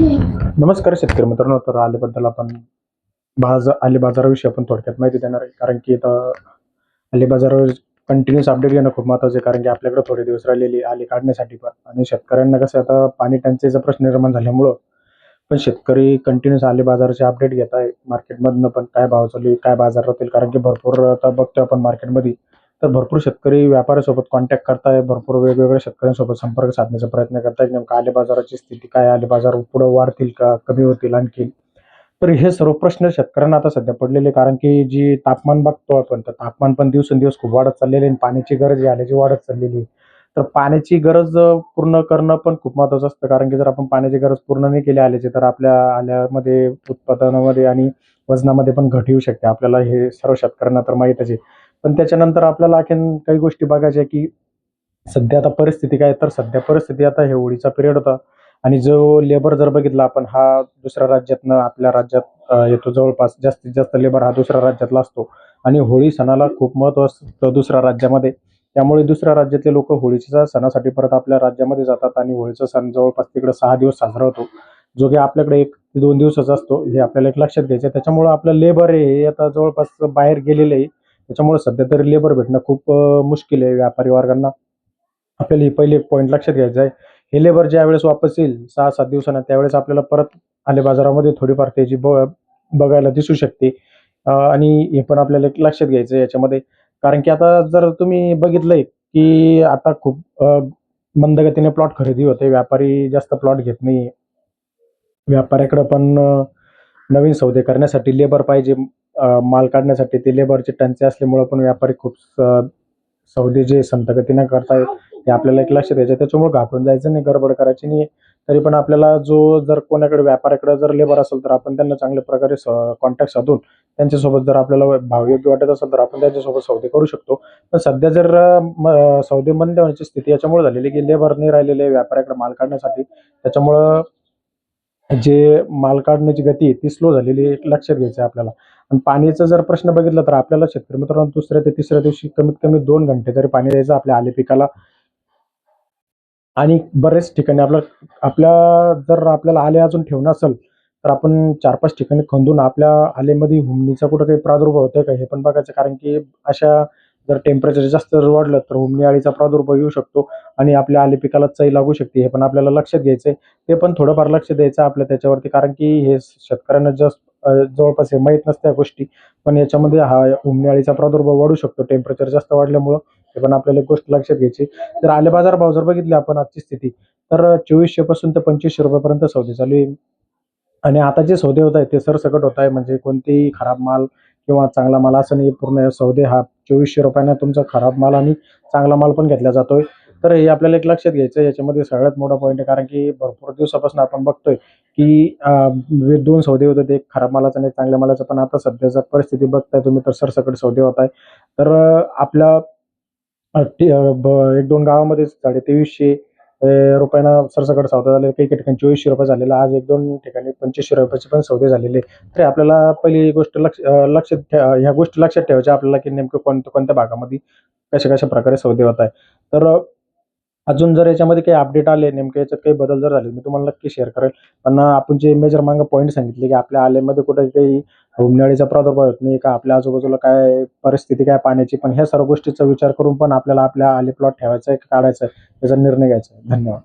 नमस्कार शेतकरी मित्रांनो तर आलेबद्दल आपण बाजार आले बाजाराविषयी आपण थोडक्यात माहिती देणार आहे. कारण की आता आले बाजारावर कंटिन्युअस अपडेट घेणं खूप महत्वाचं आहे. कारण की आपल्याकडे थोडे दिवस राहिलेली आले काढण्यासाठी पण. आणि शेतकऱ्यांना कसं आता पाणी टंचाईचा प्रश्न निर्माण झाल्यामुळं पण शेतकरी कंटिन्युअस आले बाजाराचे अपडेट घेत आहे मार्केटमधनं पण काय भाव चालू आहे काय बाजार राहतील कारण की भरपूर आता बघतोय आपण मार्केटमध्ये तर भरपूर शेतकरी व्यापाऱ्यासोबत कॉन्टॅक्ट करताय भरपूर वेगवेगळ्या शेतकऱ्यांसोबत संपर्क साधण्याचा प्रयत्न करतायत. नेमका आले बाजाराची स्थिती काय आले बाजार पुढं वाढतील का? कमी होतील आणखी? तर हे सर्व प्रश्न शेतकऱ्यांना आता सध्या पडलेले कारण की जी तापमान बघतो आपण तर तापमान पण दिवसेंदिवस खूप वाढत चाललेले आणि पाण्याची गरज आल्याची वाढत चाललेली आहे. तर पाण्याची गरज पूर्ण करणं पण खूप महत्त्वाचं असतं कारण की जर आपण पाण्याची गरज पूर्ण नाही केली आल्याची तर आपल्या आल्यामध्ये उत्पादनामध्ये आणि वजनामध्ये पण घट येऊ शकते. आपल्याला हे सर्व शेतकऱ्यांना तर माहीतच आहे. पण त्याच्यानंतर आपल्याला आणखीन काही गोष्टी बघायच्या की सध्या आता परिस्थिती काय तर सध्या परिस्थिती आता हे होळीचा पिरियड होता. आणि जो लेबर जर बघितला आपण हा दुसऱ्या राज्यातनं आपल्या राज्यात येतो जवळपास. जास्तीत जास्त लेबर हा दुसऱ्या राज्यातला असतो. आणि होळी सणाला खूप महत्त्व असतं दुसऱ्या राज्यामध्ये. त्यामुळे दुसऱ्या राज्यातले लोक होळीच्या सणासाठी परत आपल्या राज्यामध्ये जातात आणि होळीचा सण जवळपास तिकडे सहा दिवस साजरा होतो. जो की आपल्याकडे एक दोन दिवसाचा असतो हे आपल्याला एक लक्षात घ्यायचं आहे. आपलं लेबर हे आता जवळपास बाहेर गेलेलं आहे. त्याच्यामुळे सध्या तरी लेबर भेटणं खूप मुश्किल आहे व्यापारी वर्गांना. आपल्याला पहिले पॉईंट लक्षात घ्यायचं आहे. हे लेबर ज्या वेळेस वापस येईल सहा सात दिवसांना त्यावेळेस आपल्याला परत आले बाजारामध्ये थोडीफार त्याची ब बघायला दिसू शकते. आणि हे पण आपल्याला एक लक्षात घ्यायचं आहे याच्यामध्ये. कारण की आता जर तुम्ही बघितलंय की आता खूप मंदगतीने प्लॉट खरेदी होते. व्यापारी जास्त प्लॉट घेत नाही. व्यापाऱ्याकडं पण नवीन सौदे करण्यासाठी लेबर पाहिजे. माल काढण्यासाठी ते लेबरची टंचे असल्यामुळं पण व्यापारी खूप स- सौदे जे संतगतीने करतायत हे आपल्याला एक लक्ष द्यायचं आहे. त्याच्यामुळे घाबरून जायचं नाही गडबड करायची नाही. तरी पण आपल्याला जो जर कोणाकडे व्यापाऱ्याकडे जर लेबर असेल तर आपण त्यांना चांगल्या प्रकारे कॉन्टॅक्ट साधून त्यांच्यासोबत जर आपल्याला भाव योग्य वाटत असेल तर आपण त्यांच्यासोबत सौदे करू शकतो. पण सध्या जर म- सौदे बंद होण्याची स्थिती याच्यामुळे झालेली की लेबर नाही राहिलेले व्यापाऱ्याकडे माल काढण्यासाठी. त्याच्यामुळं जे माल काढण्याची गती आहे ती स्लो झालेली लक्षात घ्यायचं आहे आपल्याला. आणि पाण्याचा जर प्रश्न बघितला तर आपल्याला शेतकरी मित्रांनो दुसऱ्या ते तिसऱ्या दिवशी कमीत कमी दोन घंटे तरी पाणी द्यायचं आपल्या आले पिकाला. आणि बरेच ठिकाणी आपलं आपल्या जर आपल्याला आले अजून ठेवणं असेल तर आपण चार पाच ठिकाणी खंदून आपल्या आलेमध्ये हुमणीचा कुठं काही प्रादुर्भाव होतोय का हे पण बघायचं. कारण की अशा जर टेम्परेचर जास्त जर वाढलं तर हुमणी अळीचा प्रादुर्भाव येऊ शकतो आणि आपल्या आले पिकाला चई लागू शकते. हे पण आपल्याला लक्षात घ्यायचंय. ते पण थोडंफार लक्ष द्यायचं आपल्या त्याच्यावरती. कारण की हे शेतकऱ्यांना जस्ट जवळपास हे माहीत नसत्या गोष्टी पण याच्यामध्ये हा हुमणी प्रादुर्भाव वाढू शकतो. टेम्परेचर जास्त वाढल्यामुळं हे पण आपल्याला एक गोष्ट लक्षात घ्यायची. तर आले बाजार भाव जर बघितले आपण आजची स्थिती तर चोवीसशे पासून ते पंचवीसशे रुपयापर्यंत सौदे चालू आहे. आणि आता जे सौदे होत आहेत ते सरसकट होत आहे. म्हणजे कोणतेही खराब माल किंवा चांगला माल असं नाही पूर्ण सौदे हा चोवीसशे रुपयाने तुमचा खराब माल आणि चांगला माल पण घेतला जातोय. तर हे आपल्याला एक लक्षात घ्यायचं याच्यामध्ये सगळ्यात मोठा पॉईंट आहे. कारण की भरपूर दिवसापासून आपण बघतोय की दोन सौदे होते एक खराब मालाचा आणि एक चांगल्या मालाचा. पण आता सध्याचा परिस्थिती बघताय तुम्ही तर सरसकट सौदे होत आहे तर आपल्या ब- एक दोन गावामध्ये साडे तेवीसशे रुपयानं सरसकट सौदा झाले काही ठिकाणी चोवीसशे रुपये झालेला. आज एक दोन ठिकाणी पंचवीसशे रुपयाचे पण सौदे झालेले. तरी आपल्याला पहिली ही गोष्ट लक्ष लक्षात ठेवा ह्या गोष्टी लक्षात ठेवायच्या आपल्याला की नेमकं कोणत्या कोणत्या भागामध्ये कशा कशा प्रकारे सौदे होत आहे तर अजून जर याच्यामध्ये काही अपडेट आले नेमके याच्यात काही बदल जर झाले मी तुम्हाला नक्की शेअर करेल. पण आपण जे मेजर मागं पॉईंट सांगितले की आपल्या आलेमध्ये कुठे काही उन्हाळीचा प्रादुर्भाव होत नाही का आपल्या आजूबाजूला काय परिस्थिती काय पाण्याची पण ह्या सर्व गोष्टीचा विचार करून पण आपल्याला आपल्या आले प्लॉट ठेवायचा आहे काढायचा आहे याचा निर्णय घ्यायचा आहे. धन्यवाद.